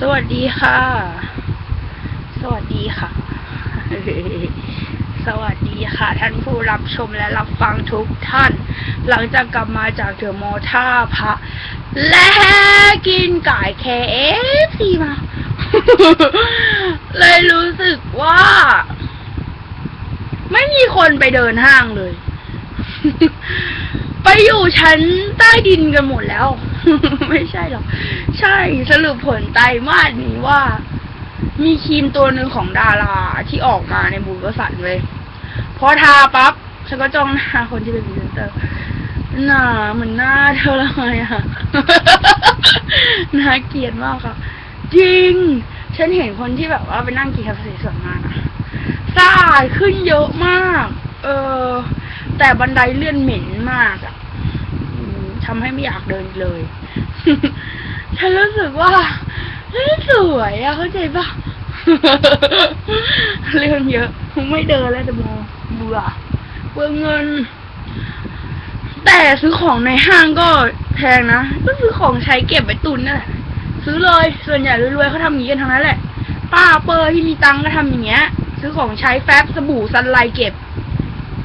สวัสดีค่ะ สวัสดีค่ะ สวัสดีค่ะ ท่านผู้รับชมและรับฟังทุกท่าน หลังจากกลับมาจากเดอะมอลล์ท่าพระและกินไก่เคฟซีมา เลยรู้สึกว่า ไม่มีคนไปเดินห้างเลยไป อยู่ชั้นใต้ดินกันหมดแล้ว ไม่ใช่หรอก ใช่สรุปผลไตรมาสนี้ว่า มีครีมตัวหนึ่งของดาราที่ออกมาในบูกสันเลยพอทาปั๊บฉันก็จ้องหน้าคนที่เป็นพรีเซนเตอร์หน้าเหมือนหน้าเธอเลยอะน่าเกลียดมากค่ะ จริง ฉันเห็นคนที่แบบว่าไปนั่งกินคาเฟ่สวนมากอะสะอาดขึ้นเยอะมาก เออ แต่บันไดเลื่อนเหม็นมากอะ ทำให้ไม่อยากเดินเลย ฉันรู้สึกว่าเฮ้ยสวยอะเข้าใจปะเรื่องเยอะไม่เดินแล้วแต่โมเบื่อเบื่อเงิน แต่ซื้อของในห้างก็แพงนะก็ซื้อของใช้เก็บไว้ตุนนั่นแหละซื้อเลยส่วนใหญ่รวยๆเขาทำอย่างนี้กันทั้งนั้นแหละ ป้าเปอร์ที่มีตังก็ทำอย่างเงี้ย ซื้อของใช้แฟบสบู่ซันไลเก็บ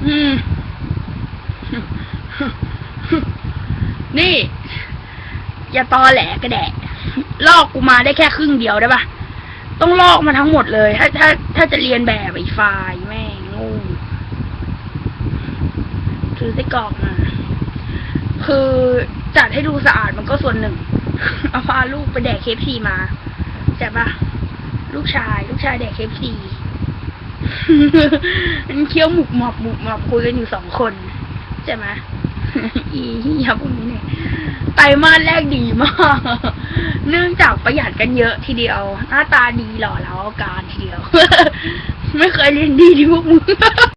อืม นี่ อย่าตอแหลกระแดะลอกกูมาได้แค่ครึ่งเดียวได้ปะต้องลอกมาทั้งหมดเลย ถ้าถ้าถ้าจะเรียนแบบไอ้ไฟล์แม่งงูซื้อไส้กรอกมา คือจัดให้ดูสะอาดมันก็ส่วนหนึ่ง เอาพาลูกไปแดกเคฟซีมาใช่ปะลูกชาย ลูกชายแดกเคฟซีมันเคี้ยวหมุกหมอบหมุกหมอบคุยกันอยู่สองคนใช่ไหม อีเยพวกนี้เนี่ยไตรมาสแรกดีมาก เนื่องจากประหยัดกันเยอะทีเดียว หน้าตาดีหล่อแล้วการทีเดียว ไม่เคยเรียนดีที่พวกมึง